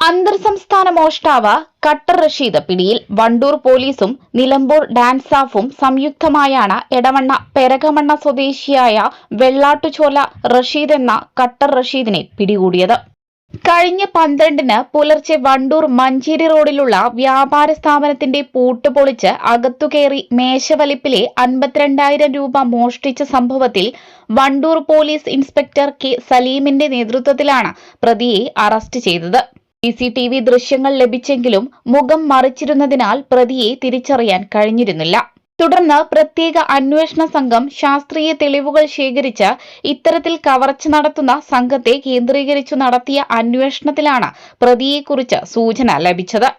അന്തർ സംസ്ഥാന മോഷ്ടാവ് കട്ടർ റഷീദ് പിടിയിൽ വണ്ടൂർ പോലീസും നിലമ്പൂർ ഡാൻസാഫും സംയുക്തമായാണ് എടവണ്ണ പെരകമണ്ണ സ്വദേശിയായ വെള്ളാട്ടുചോല റഷീദ് എന്ന കട്ടർ റഷീദിനെ പിടികൂടിയത്. കഴിഞ്ഞ പന്ത്രണ്ടിന് പുലർച്ചെ വണ്ടൂർ മഞ്ചേരി റോഡിലുള്ള വ്യാപാര സ്ഥാപനത്തിന്റെ പൂട്ട് പൊളിച്ച് അകത്തുകയറി മേശവലിപ്പിലെ അൻപത്തിരണ്ടായിരം രൂപ മോഷ്ടിച്ച സംഭവത്തിൽ വണ്ടൂർ പോലീസ് ഇൻസ്പെക്ടർ കെ സലീമിന്റെ നേതൃത്വത്തിലാണ് പ്രതിയെ അറസ്റ്റ് ചെയ്തത്. സി സി ടി വി ദൃശ്യങ്ങൾ ലഭിച്ചെങ്കിലും മുഖം മറിച്ചിരുന്നതിനാൽ പ്രതിയെ തിരിച്ചറിയാൻ കഴിഞ്ഞിരുന്നില്ല. തുടർന്ന് പ്രത്യേക അന്വേഷണ സംഘം ശാസ്ത്രീയ തെളിവുകൾ ശേഖരിച്ച് ഇത്തരത്തിൽ കവർച്ച നടത്തുന്ന സംഘത്തെ കേന്ദ്രീകരിച്ചു നടത്തിയ അന്വേഷണത്തിലാണ് പ്രതിയെക്കുറിച്ച് സൂചന ലഭിച്ചത്.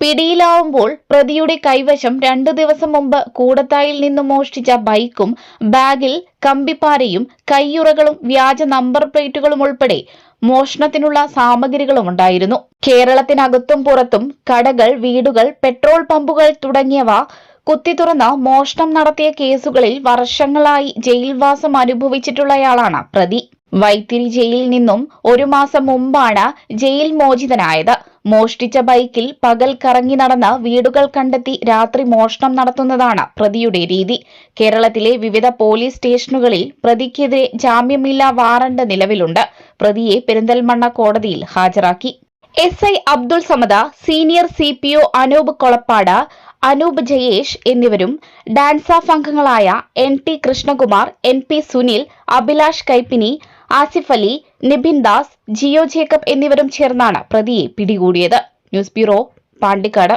പിടിയിലാവുമ്പോൾ പ്രതിയുടെ കൈവശം രണ്ടു ദിവസം മുമ്പ് കൂടത്തായിൽ നിന്ന് മോഷ്ടിച്ച ബൈക്കും ബാഗിൽ കമ്പിപ്പാരയും കയ്യുറകളും വ്യാജ നമ്പർ പ്ലേറ്റുകളും ഉൾപ്പെടെ മോഷണത്തിനുള്ള സാമഗ്രികളും ഉണ്ടായിരുന്നു. കേരളത്തിനകത്തും പുറത്തും കടകൾ വീടുകൾ പെട്രോൾ പമ്പുകൾ തുടങ്ങിയവ കുത്തി തുറന്ന മോഷണം നടത്തിയ കേസുകളിൽ വർഷങ്ങളായി ജയിൽവാസം അനുഭവിച്ചിട്ടുള്ളയാളാണ് പ്രതി. വൈത്തിരി ജയിലിൽ നിന്നും ഒരു മാസം മുമ്പാണ് ജയിൽ മോചിതനായത്. മോഷ്ടിച്ച ബൈക്കിൽ പകൽ കറങ്ങി നടന്ന് വീടുകൾ കണ്ടെത്തി രാത്രി മോഷണം നടത്തുന്നതാണ് പ്രതിയുടെ രീതി. കേരളത്തിലെ വിവിധ പോലീസ് സ്റ്റേഷനുകളിൽ പ്രതിക്കെതിരെ ജാമ്യമില്ലാ വാറണ്ട് നിലവിലുണ്ട്. പ്രതിയെ പെരിന്തൽമണ്ണ കോടതിയിൽ ഹാജരാക്കി. S I Abdul Samad senior C P O Anoop Kolappad Anoop Jayesh എന്നിവരും ഡാൻസാഫ് അംഗങ്ങളായ N T Krishnakumar N P Sunil Abhilash Kaippini Asif Ali Nibin Das Jio Jacob എന്നിവരും ചേർന്നാണ് പ്രതിയെ പിടികൂടിയത്. News bureau Pandikkad.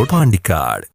Road Pandikkad